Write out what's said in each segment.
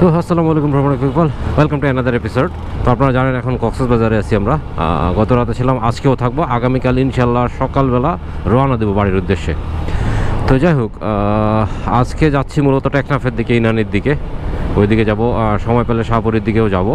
তো আসসালামু আলাইকুম ভ্রমণ people welcome to another episode তো আপনারা জানেন এখন কক্সবাজারে আছি আমরা। গত রাতে ছিলাম, আজকেও থাকব। আগামীকাল ইনশাল্লাহ সকালবেলা রওনা দেবো বাড়ির উদ্দেশ্যে। তো যাই হোক আজকে যাচ্ছি মূলত টেকনাফের দিকে, ইনানির দিকে। ওইদিকে যাব সময় পেলে শাহপুরের দিকেও যাব।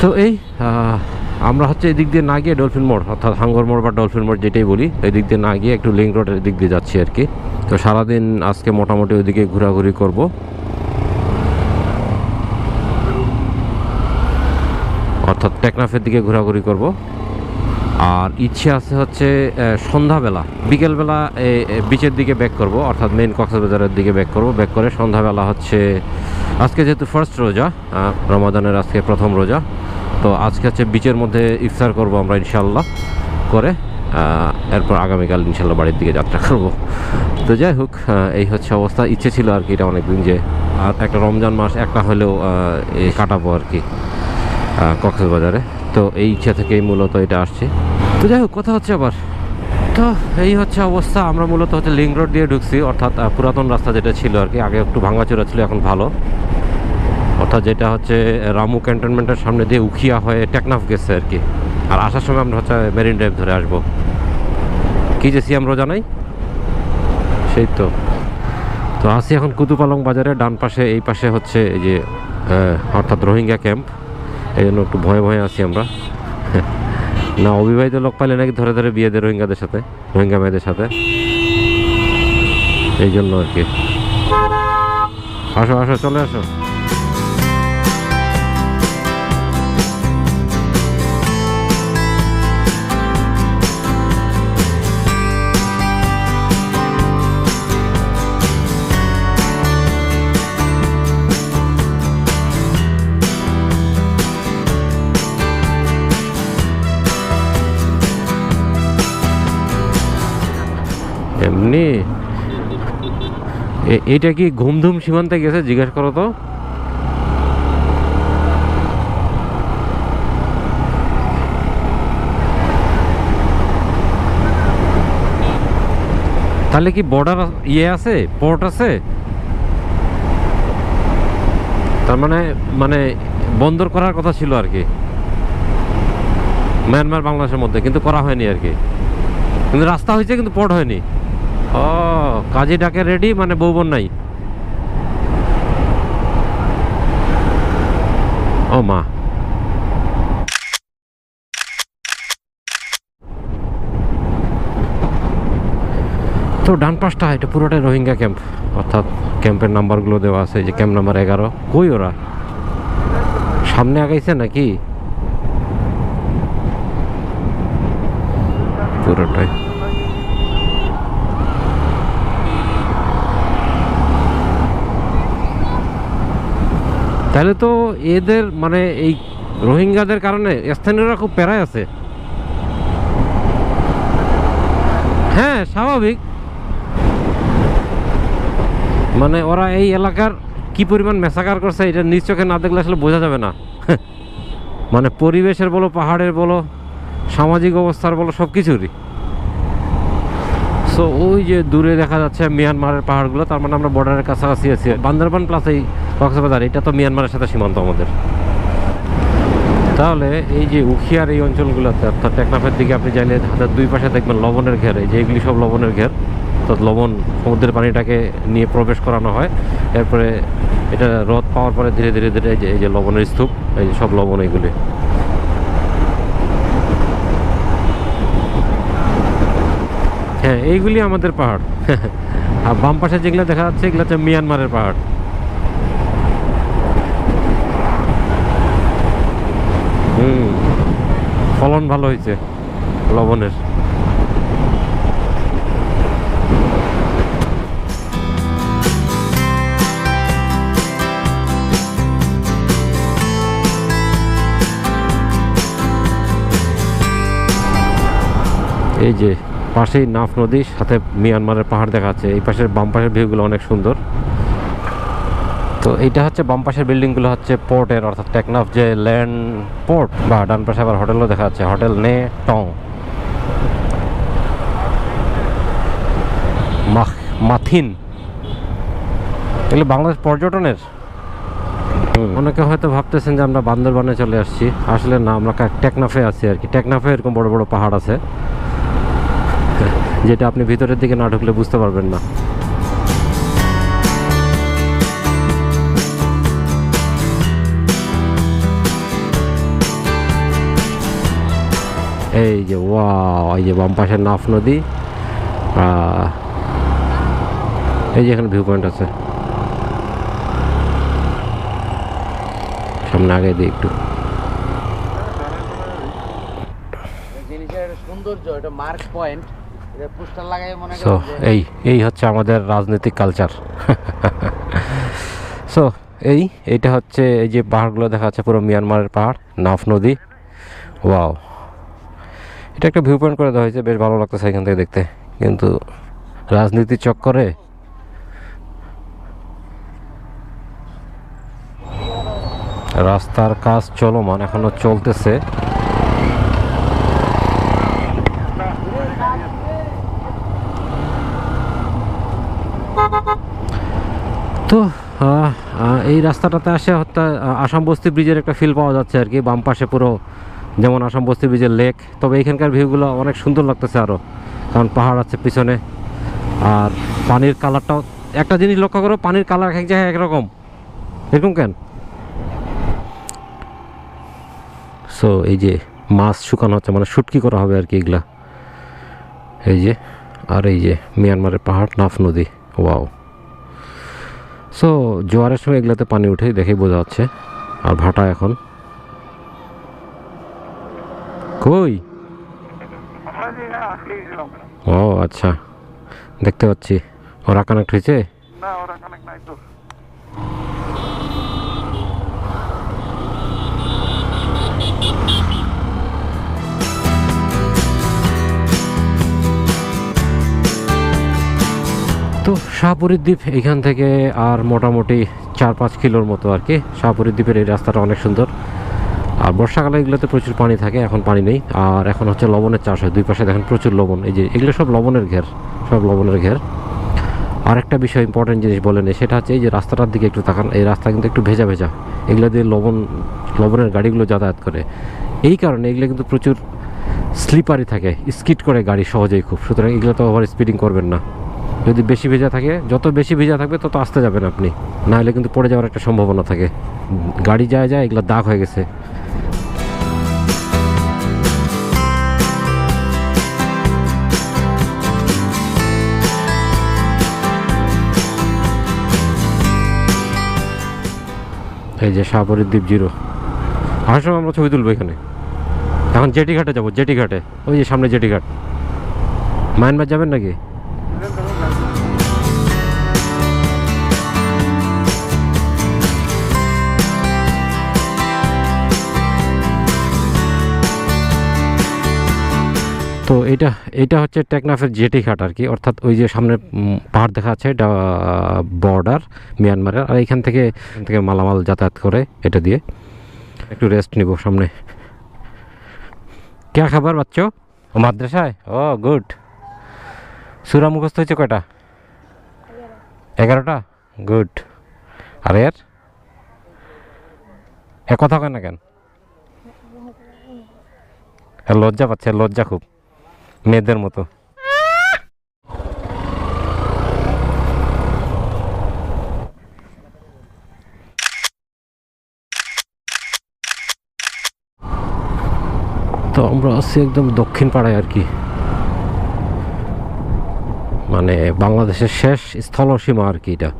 তো এই আমরা হচ্ছে এই দিক দিয়ে না গিয়ে ডলফিন মোড়, অর্থাৎ হাঙ্গর মোড় বা ডলফিন মোড় যেটাই বলি এই দিক দিয়ে না গিয়ে একটু লিঙ্ক রোডের দিক দিয়ে যাচ্ছি আর কি। তো সারাদিন আজকে মোটামুটি ওইদিকে ঘোরাঘুরি করব। অর্থাৎ টেকনাফের দিকে ঘোরাঘুরি করব। আর ইচ্ছে আছে হচ্ছে সন্ধ্যাবেলা, বিকেলবেলা বিচের দিকে ব্যাক করব, অর্থাৎ মেইন কক্সবাজারের দিকে ব্যাক করব ব্যাক করে সন্ধ্যাবেলা হচ্ছে, আজকে যেহেতু ফার্স্ট রোজা রমাদানের আজকে প্রথম রোজা, তো আজকে হচ্ছে বিচের মধ্যে ইফতার করব আমরা ইনশাল্লাহ করে এরপর আগামীকাল ইনশাল্লাহ বাড়ির দিকে যাত্রা করব। তো যাই হোক এই হচ্ছে অবস্থা, ইচ্ছে ছিল আর কি এটা অনেকদিন যে, আর একটা রমজান মাস একটা হলেও কাটাবো আর কি। কক্সবাজারে। তো এই ইচ্ছা থেকেই মূলত এটা আসছে। তো যাই হোক, কথা হচ্ছে আবার। তো এই হচ্ছে অবস্থা। আমরা মূলত হচ্ছে লিঙ্ক রোড দিয়ে ঢুকছি, অর্থাৎ পুরাতন রাস্তা যেটা ছিল আর কি। আগে একটু ভাঙাচোরা ছিল, এখন ভালো। অর্থাৎ যেটা হচ্ছে, রামু ক্যান্টনমেন্টের সামনে দিয়ে উখিয়া হয়ে টেকনাফ গেছে আর কি। আর আসার সময় আমরা হচ্ছে মেরিন ড্রাইভ ধরে আসব। কি যে সিয়াম রোজা নাই? সেই তো। তো আসি এখন কুতুপালং বাজারে, ডান পাশে, এই পাশে হচ্ছে এই যে অর্থাৎ রোহিঙ্গা ক্যাম্প। এই জন্য একটু ভয়ে ভয়ে আছি আমরা। না, অবিবাহিত লোক পাইলে নাকি ধরে ধরে বিয়ে দেয় রোহিঙ্গাদের সাথে, রোহিঙ্গা মেয়েদের সাথে। এই জন্য আর কি। আসো আসো, চলে আসো। এমনি এ- এইটা কি ঘুমধুম সীমান্তে গেছে? জিজ্ঞেস করো তো। তাহলে কি বর্ডার ইয়ে আছে? পোর্ট আছে? তার মানে মানে বন্দর করার কথা ছিল আর কি। মায়ানমার বাংলাদেশের মধ্যে, কিন্তু করা হয়নি আর কি। কিন্তু রাস্তা হয়েছে, কিন্তু পোর্ট হয়নি। ও, কাজী ডাকে রেডি মানে বৌবন নাই? ও মা। তো ডান পাশটা, এটা পুরোটাই রোহিঙ্গা ক্যাম্প। অর্থাৎ ক্যাম্পের নাম্বারগুলো দেওয়া আছে যে ক্যাম্প নাম্বার এগারো। কই ওরা? সামনে আগাইছে নাকি? পুরোটাই। তাহলে তো এদের মানে এই রোহিঙ্গাদের কারণে স্থানীয়রা খুব প্যারায় আছে। হ্যাঁ স্বাভাবিক। মানে ওরা এই এলাকার কি পরিমাণ মেসাকার করছে, এটা নিজ চোখে না দেখলে আসলে বোঝা যাবে না। মানে পরিবেশের বলো, পাহাড়ের বলো, সামাজিক অবস্থার বলো, সব কিছুরই। সো ওই যে দূরে দেখা যাচ্ছে মিয়ানমারের পাহাড়গুলো, তার মানে আমরা বর্ডারের কাছাকাছি আছি। বান্দরবান প্লাস এই কক্সবাজার, এটা তো মিয়ানমারের সাথে সীমান্ত আমাদের। তাহলে এই যে উখিয়ার এই অঞ্চলগুলোতে, অর্থাৎ টেকনাফের দিকে আপনি চাইলে হাতের দুই পাশে দেখবেন লবণের ঘের, এই যে এগুলি সব লবণের ঘের। অর্থাৎ লবণ সমুদ্রের পানিটাকে নিয়ে প্রবেশ করানো হয়। এরপরে এটা রদ পাওয়ার পরে ধীরে ধীরে ধীরে এই যে এই যে লবণের স্তূপ, এই যে সব লবণ এইগুলি হ্যাঁ এইগুলি আমাদের পাহাড়। আর বাম পাশে যেগুলো দেখা যাচ্ছে, এগুলো হচ্ছে মিয়ানমারের পাহাড়। ফলন ভালো হয়েছে, লবণের। এই যে পাশেই নাফ নদী, সাথে মিয়ানমারের পাহাড় দেখা যাচ্ছে। এই পাশের বাম পাশের ভিউগুলো অনেক সুন্দর। তো এইটা হচ্ছে বাম পাশের বিল্ডিংগুলো হচ্ছে পোর্টের, অর্থাৎ টেকনাফ যে ল্যান্ড পোর্ট বা ডান পাশে আবার হোটেলও দেখা যাচ্ছে, হোটেল নে টং। মাথিন। এগুলো বাংলাদেশ পর্যটনের? অনেকে হয়তো ভাবতেছেন যে আমরা বান্দরবানে চলে আসছি। আসলে না, আমরা টেকনাফে আছি আর কি। টেকনাফে এরকম বড় বড় পাহাড় আছে, যেটা আপনি ভিতরের দিকে না ঢুকলে বুঝতে পারবেন না। এই যে ওয়াও এই যে বাম পাশে নাফ নদী আহ, এই যে এখানে ভিউ পয়েন্ট আছে। সামনে আগে দিই একটু। এটা এটা সো এই এই হচ্ছে আমাদের রাজনৈতিক কালচার সো এই এইটা হচ্ছে এই যে পাহাড়গুলো দেখা যাচ্ছে পুরো মিয়ানমারের পাহাড় নাফ নদী। ওয়াও এটা একটা ভিউ পয়েন্ট করে দেওয়া হয়েছে, বেশ ভালো লাগতেছে এখান থেকে দেখতে। কিন্তু রাজনীতির চক্করে রাস্তার কাজ চলমান, এখনও চলতেছে। তো এই রাস্তাটাতে আসে আসাম বস্তি ব্রিজের একটা ফিল পাওয়া যাচ্ছে আর কি, বাম পাশে পুরো যেমন আসাম বস্তি ব্রিজের লেক তবে এখানকার ভিউগুলো অনেক সুন্দর লাগতেছে আরও কারণ পাহাড় আছে পিছনে, আর পানির কালারটাও, একটা জিনিস লক্ষ্য করো, পানির কালার এক জায়গায় একরকম। এরকম কেন? সো এই যে মাছ শুকানো হচ্ছে মানে শুটকি করা হবে আর কি এগুলা। এই যে, আর এই যে মিয়ানমারের পাহাড়, নাফ নদী, ওয়াও। সো জোয়ারের সময় এগুলাতে পানি উঠে দেখেই বোঝা যাচ্ছে, আর ভাটা এখন। কই? ও আচ্ছা। দেখতে পাচ্ছি। ওরা কানেক্ট হয়েছে? তো তো শাহপুরীর দ্বীপ, এখান থেকে আর মোটামুটি চার পাঁচ কিলোর মতো আর কি। শাহপুরীর দ্বীপের এই রাস্তাটা অনেক সুন্দর। আর বর্ষাকালে এগুলোতে প্রচুর পানি থাকে, এখন পানি নেই। আর এখন হচ্ছে লবণের চাষ হয়, দুই পাশে দেখেন প্রচুর লবণ। এই যে, এগুলো সব লবণের ঘের, সব লবণের ঘের। আর একটা বিষয় ইম্পর্টেন্ট জিনিস বলেন সেটা হচ্ছে এই যে রাস্তাটার দিকে একটু তাকান, এই রাস্তা কিন্তু একটু ভেজা ভেজা। এগুলো দিয়ে লবণ, লবণের গাড়িগুলো যাতায়াত করে। এই কারণে এগুলো কিন্তু প্রচুর স্লিপারি থাকে স্কিড করে গাড়ি সহজেই খুব। সুতরাং এগুলো তো ওভার স্পিডিং করবেন না। যদি বেশি ভেজা থাকে, যত বেশি ভেজা থাকবে, তত আসতে যাবেন আপনি। না হলে কিন্তু পড়ে যাওয়ার একটা সম্ভাবনা থাকে। গাড়ি যায় যায় এগুলো দাগ হয়ে গেছে। এই যে শাহপুরের দ্বীপ জিরো। আসার সময় আমরা ছবি তুলবো এখানে। এখন জেটি ঘাটে যাব জেটি ঘাটে ওই যে সামনে জেটি ঘাট মায়ানমার যাবেন নাকি? তো এটা এটা হচ্ছে টেকনাফের জেটি ঘাট আর কি। অর্থাৎ ওই যে সামনে পাহাড় দেখা যাচ্ছে, এটা বর্ডার মিয়ানমারের। আর এখান থেকে থেকে মালামাল যাতায়াত করে এটা দিয়ে। একটু রেস্ট নিব সামনে। কে খাবার বাচ্চ? ও মাদ্রাসায়? ও গুড সুরা মুখস্থ হয়েছে কয়টা? এগারোটা? গুড আর এর? এ কথা কেন? কেন লজ্জা পাচ্ছে, লজ্জা খুব। মেয়েদের মতো। তো আমরা আছি একদম দক্ষিণ পাড়ায় আর কি। মানে বাংলাদেশের শেষ স্থলসীমা আর কি এটা।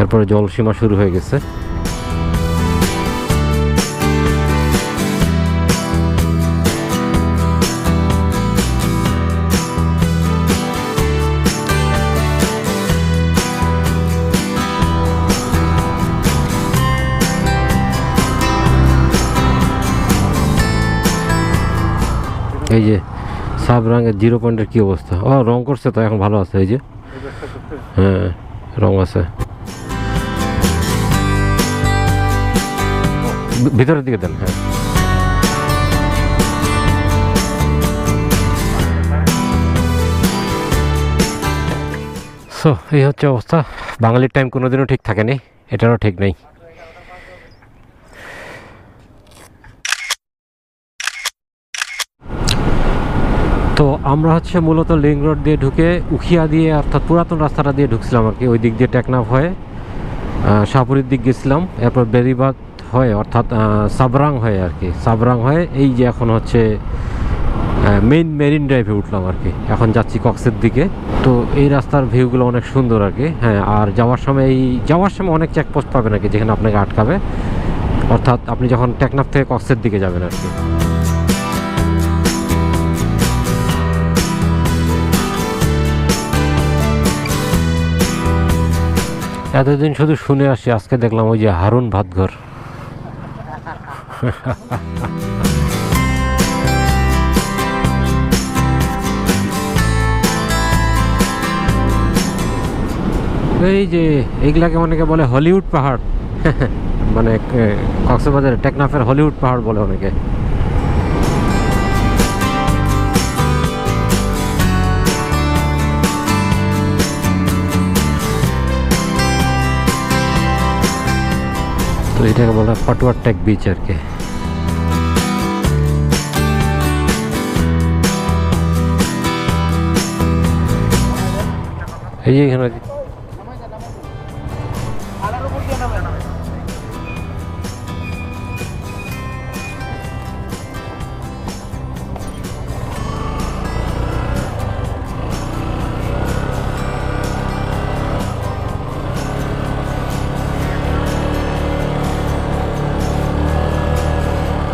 এরপরে জলসীমা শুরু হয়ে গেছে। এই যে সাব রঙের জিরো পয়েন্টের কি অবস্থা? ও, রং করছে তো, এখন ভালো আছে, এই যে। হ্যাঁ রং আছে। ভিতরের দিকে দেন হ্যাঁ। সো এই হচ্ছে অবস্থা। বাঙালির টাইম কোনোদিনও ঠিক থাকেনি, এটারও ঠিক নেই। আমরা হচ্ছে মূলত লিং রোড দিয়ে ঢুকে উখিয়া দিয়ে, অর্থাৎ পুরাতন রাস্তাটা দিয়ে ঢুকছিলাম আর কি। ওই দিক দিয়ে টেকনাফ হয়ে শাহপুরের দিক গেছিলাম। এরপর বেরিবাদ হয়ে, অর্থাৎ সাবরাং হয়ে আর কি। সাবরাং হয়ে এই যে এখন হচ্ছে মেইন মেরিন ড্রাইভে উঠলাম আর কি। এখন যাচ্ছি কক্সের দিকে। তো এই রাস্তার ভিউগুলো অনেক সুন্দর আর কি। হ্যাঁ আর যাওয়ার সময় এই, যাওয়ার সময় অনেক চেকপোস্ট পাবেন আর কি, যেখানে আপনাকে আটকাবে। অর্থাৎ আপনি যখন টেকনাফ থেকে কক্সের দিকে যাবেন আর কি। এতদিন শুধু শুনে আসি, আজকে দেখলাম ওই যে হারুন ভাতঘর। এই যে এইগুলাকে অনেকে বলে, হলিউড পাহাড়। মানে কক্সবাজারের টেকনাফের হলিউড পাহাড় বলে অনেকে। তো এটাকে বলে পাটুয়ার টেক বিচ আর কি এই যে এখানে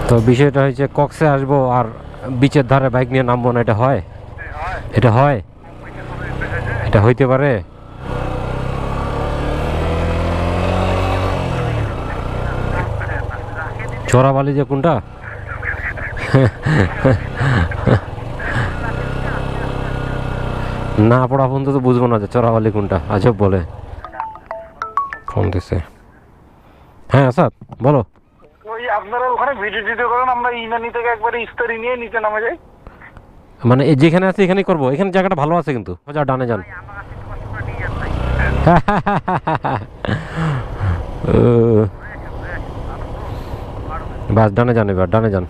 তো বিষয়টা হয়েছে, কক্সে আসব আর বিচের ধারে বাইক নিয়ে নামবো না, এটা হয়? এটা হয়? এটা হইতে পারে? চোরাবালি যে কোনটা? না, পড়া পর্যন্ত তো বুঝব না যে চোরাবালি কোনটা। আজব বলে। ফোন দিছে। হ্যাঁ আসাদ, বলো। আপনারা ওখানে ভিডিও টিডিও করেন আমরা ইনানি থেকে একবারে ইস্তারি নিয়ে নিচে নামে যাই। মানে এই যেখানে আছে এখানেই করব। এখানে জায়গাটা ভালো আছে কিন্তু। যা ডানে যান। ও। বাস ডানে যান এবার ডানে যান।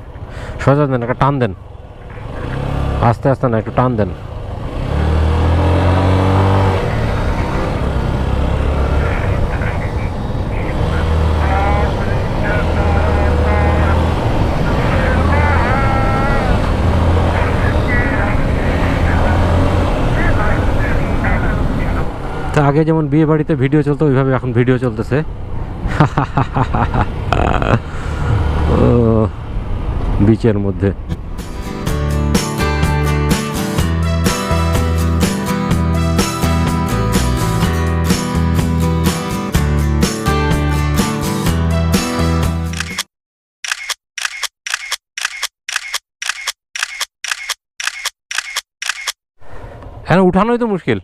সোজা দেন একটা টান দেন। আস্তে আস্তে না একটু টান দেন তা আগে যেমন বিয়ে বাড়িতে ভিডিও চলতো, ওইভাবে এখন ভিডিও চলতেছে। বিচের মধ্যে। হ্যাঁ উঠানোই তো মুশকিল।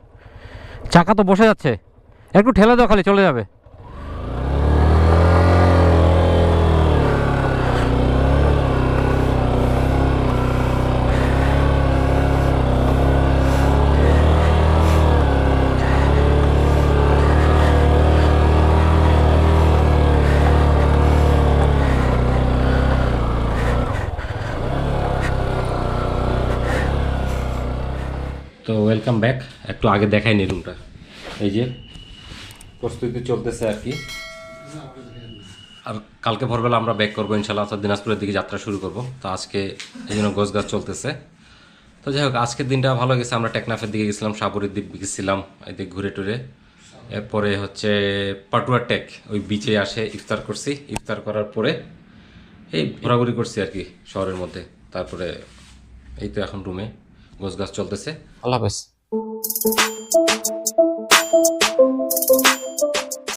চাকা তো বসে যাচ্ছে। একটু ঠেলে দাও খালি চলে যাবে। তো ওয়েলকাম ব্যাক একটু আগে দেখাইনি রুমটা এই যে, প্রস্তুতি চলতেছে আর কি। আর কালকে ভোরবেলা আমরা ব্যাক করব ইনশাল্লাহ অর্থাৎ দিনাজপুরের দিকে যাত্রা শুরু করব। তো আজকে এই জন্য গোছ গাছ চলতেছে। তো যাই হোক, আজকের দিনটা ভালো গেছে। আমরা টেকনাফের দিকে গেছিলাম, সাপুরের দিক গেছিলাম, এদিক ঘুরে টুরে। এরপরে হচ্ছে পাটুয়া টেক, ওই বিচে আসে ইফতার করছি। ইফতার করার পরে এই ঘোরাঘুরি করছি আর কি শহরের মধ্যে। তারপরে এই তো এখন রুমে গোছ গাছ চলতেছে। আল্লাহ হাফেজ। Thank you.